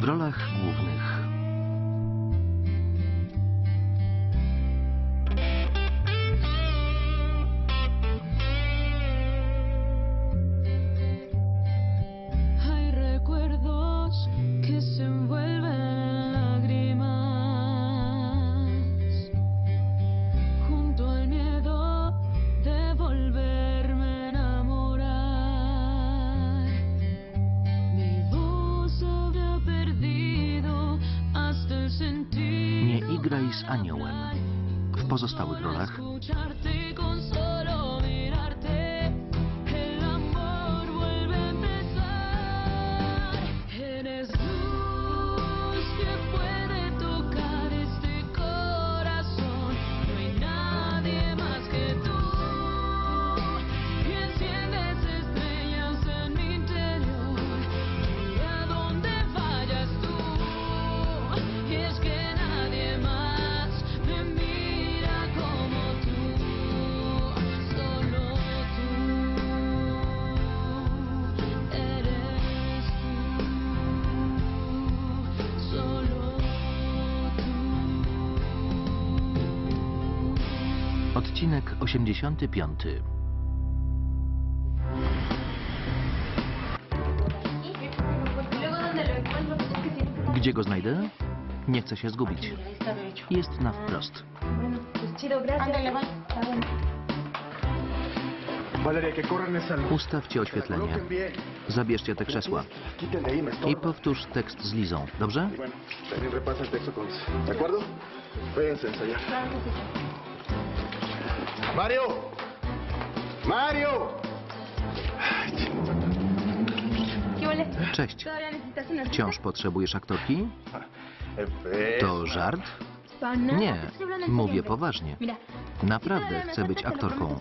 W rolach aniołem. W pozostałych rolach que siempre... Gdzie go znajdę? Nie chcę się zgubić. Jest na wprost. Ustawcie oświetlenie. Zabierzcie te krzesła. I powtórz tekst z Lizą, dobrze? ¡Mario! ¡Mario! Cześć. ¿Todavía necesitas una Wciąż potrzebujesz aktorki? To żart? Nie, mówię poważnie. Naprawdę chcę być aktorką.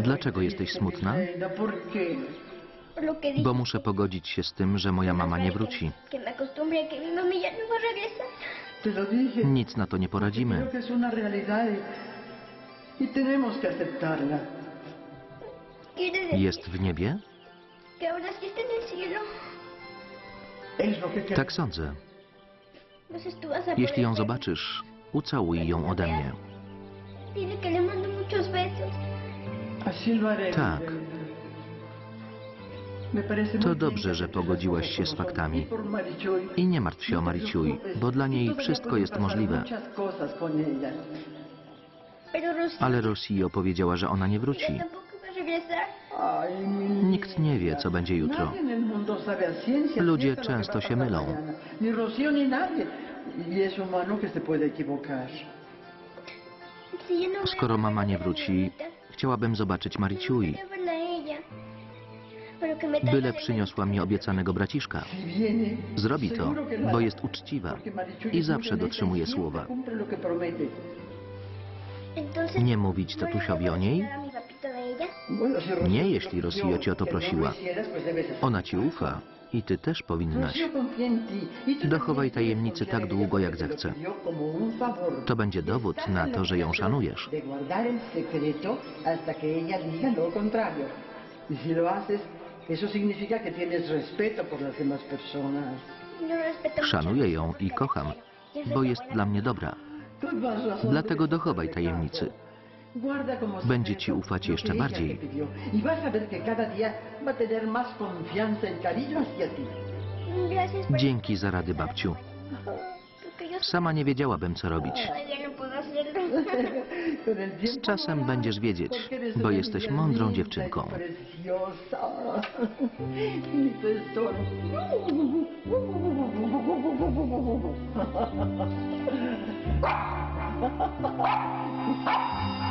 Dlaczego jesteś smutna? Bo muszę pogodzić się z tym, że moja mama nie wróci. Nic na to nie poradzimy. que es una realidad y, y tenemos que aceptarla. ¿Quieres decir Jest w niebie? Tak sądzę. Jeśli ją zobaczysz, ucałuj ją ode mnie. Tak. To dobrze, że pogodziłaś się z faktami. I nie martw się o Mariciuj, bo dla niej wszystko jest możliwe. Ale Rosio powiedziała, że ona nie wróci. Nikt nie wie, co będzie jutro. Ludzie często się mylą. Y no Skoro mama nie wróci, chciałabym zobaczyć traiga Byle przyniosła mi obiecanego braciszka. Zrobi to, bo jest uczciwa i zawsze dotrzymuje słowa. Nie mówić ¿no le tatusiowi o niej? Nie, jeśli Rocío cię o to prosiła. Ona ci ufa i ty też powinnaś. Dochowaj tajemnicy tak długo, jak zechce. To będzie dowód na to, że ją szanujesz. Szanuję ją i kocham, bo jest dla mnie dobra. Dlatego dochowaj tajemnicy. Będzie ci ufać jeszcze bardziej. Dzięki za rady, babciu. Sama nie wiedziałabym, co robić. no Z czasem lo będziesz wiedzieć, bo jesteś mądrą dziewczynką.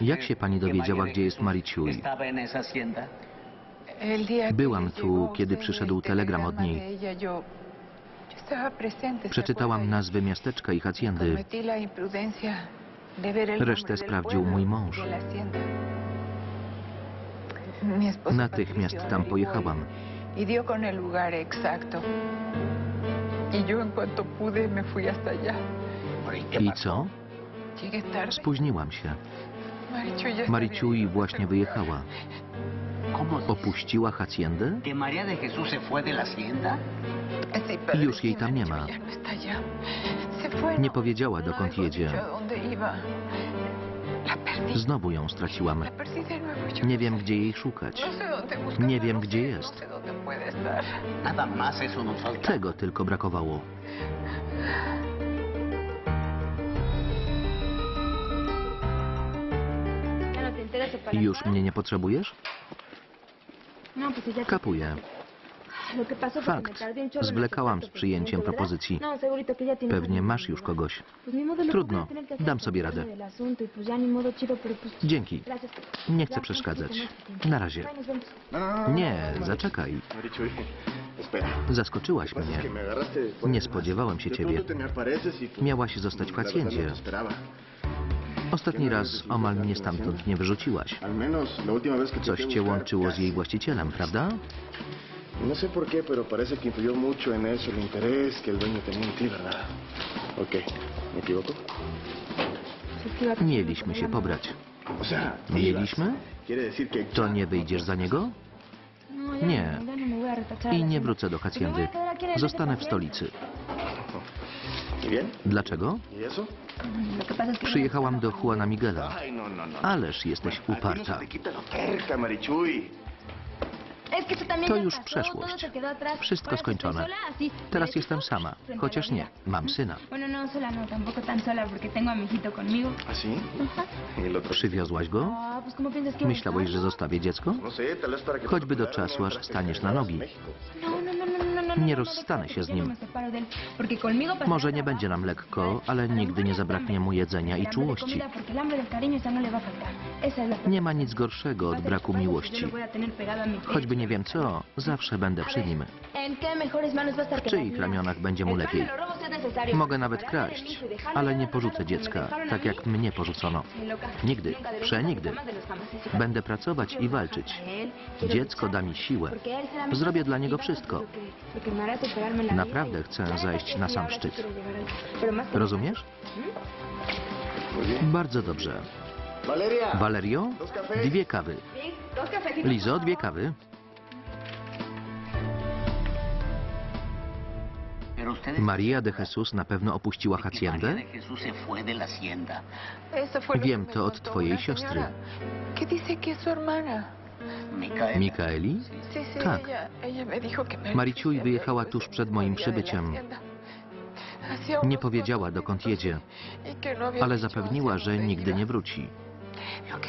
Jak się pani dowiedziała, gdzie jest Mariciuj? Byłam tu, kiedy przyszedł el telegram od niej. de ella, yo, yo estaba presente, ¿se Przeczytałam nazwy miasteczka i hacjendy. Resztę sprawdził mój mąż. Mi esposa Natychmiast tam averiguó pojechałam. Y dio con el lugar exacto. Y yo en cuanto pude me fui hasta allá. Pero, ¿y qué I co? Spóźniłam się. Marichu ya se Mariciui había ido. właśnie wyjechała. Opuściła haciendę? Padre, Już jej tam nie ma. Nie powiedziała, dokąd jedzie. Znowu ją straciłam. Nie wiem, gdzie jej szukać. Nie wiem, gdzie jest. Tego tylko brakowało. Już mnie nie potrzebujesz? No, Kapuję. Que Fakt. Zwlekałam z przyjęciem propozycji. No, Pewnie masz już kogoś. Trudno. Dam sobie radę. Dzięki. Nie chcę przeszkadzać. no Na razie. No, no, no, no, Nie, no, zaczekaj. Zaskoczyłaś mnie. Nie spodziewałem się ciebie. Miałaś zostać w la Ostatni raz omal mnie stamtąd nie wyrzuciłaś. Coś cię łączyło z jej właścicielem, prawda? No sé por qué, pero parece que influyó mucho en eso el interés que el dueño tenía en ti, ¿verdad? Ok, ¿me equivoco? Mieliśmy się pobrać. Mieliśmy? To nie wyjdziesz za niego? No, Nie. no, no I nie wrócę do el Zostanę w stolicy. Que... Przyjechałam do Juana Miguela. No, no, no. Ależ jesteś uparta. To już przeszłość. Wszystko skończone. Teraz jestem sama, chociaż nie, mam syna. ¿Ah? ¿Y? Przywiozłaś go? Ah, pues ¿cómo piensas que iba a Myślałeś, że zostawię dziecko? Choćby do czasu, aż staniesz na nogi. Nie no, no, rozstanę się z no nim. Może nie będzie nam lekko, ale nigdy nie zabraknie mu jedzenia i czułości. no Nie ma nic gorszego od braku miłości. Choćby nie wiem co, zawsze będę przy nim. ¿En qué mejores manos va a estar W que las czyich mías? ramionach będzie mu lepiej? Mogę nawet kraść, y ale nie porzucę dziecka, tak jak mnie porzucono. Nigdy, przenigdy. Będę pracować i walczyć. Dziecko da mi siłę. Zrobię dla y niego a wszystko. Naprawdę y chcę zajść na sam szczyt. Rozumiesz? Bien. Bardzo dobrze. Valeria. Valerio? Dwie kawy. Lizo, dwie kawy. María de Jesús na pewno opuściła haciendę? Wiem to od twojej siostry. Mikaeli? Tak. Mariciuj wyjechała tuż przed moim przybyciem. Nie powiedziała, dokąd jedzie, y no ale zapewniła, że nigdy nie wróci. Lo que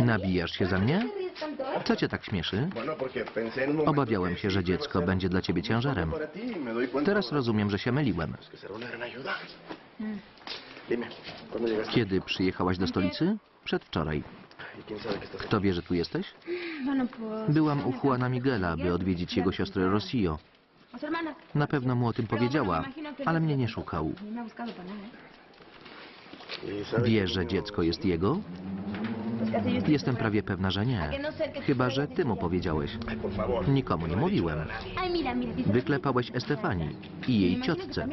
Nabijasz się ze mnie? Co cię tak śmieszy? Obawiałem się, że dziecko będzie dla ciebie ciężarem. Teraz rozumiem, że się myliłem. Kiedy przyjechałaś do stolicy? Przedwczoraj. Kto wie, że tu jesteś? Byłam u Juana Miguela, by odwiedzić jego siostrę Rosillo. Na pewno mu o tym powiedziała, ale mnie nie szukał. Wie, że dziecko jest jego? Jestem prawie pewna, że nie. Chyba, że ty mu powiedziałeś. Nikomu nie mówiłem. Wyklepałeś Estefanii i jej ciotce.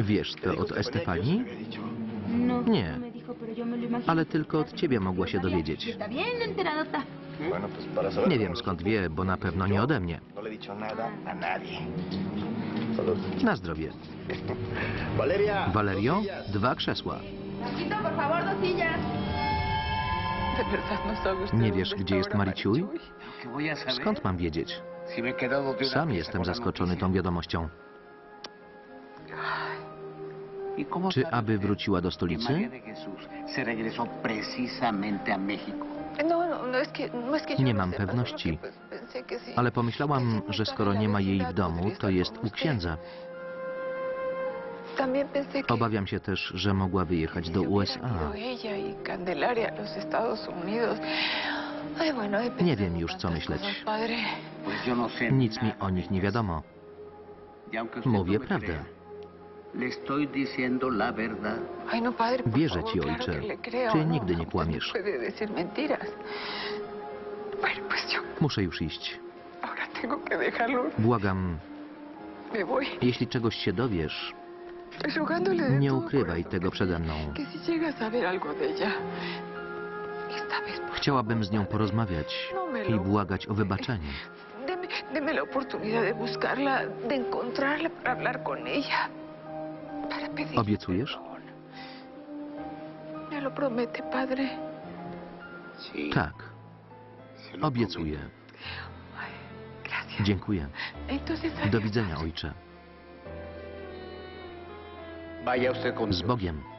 Wiesz ¿Qué to od? No, Nie. Ale tylko od ciebie mogła się dowiedzieć. Nie wiem skąd wie, bo na pewno nie ode mnie. No. Na zdrowie. Valeria. Valerio, dwa krzesła. No Nie wiesz, gdzie jest Mariciuj? Skąd mam wiedzieć? Sam jestem zaskoczony tą wiadomością. ¿Y Czy aby wróciła do stolicy? No, no, no no Nie no mam pewności. Ale pomyślałam, że skoro nie ma jej w domu, to jest u księdza. Obawiam się też, że mogła wyjechać do USA. Nie wiem już, co myśleć. Nic mi o nich nie wiadomo. Mówię prawdę. Wierzę ci, ojcze. Ty nigdy nie kłamiesz. Muszę już iść. Błagam, jeśli czegoś się dowiesz, nie ukrywaj tego przede mną. Chciałabym z nią porozmawiać i błagać o wybaczenie. Deme, deme la oportunidad de buscarla, de encontrarla para hablar con ella. Para pedir Obiecujesz? ¿Me lo promete, padre? Sí. Tak, obiecuję. Dziękuję. Do widzenia, ojcze. Z Bogiem.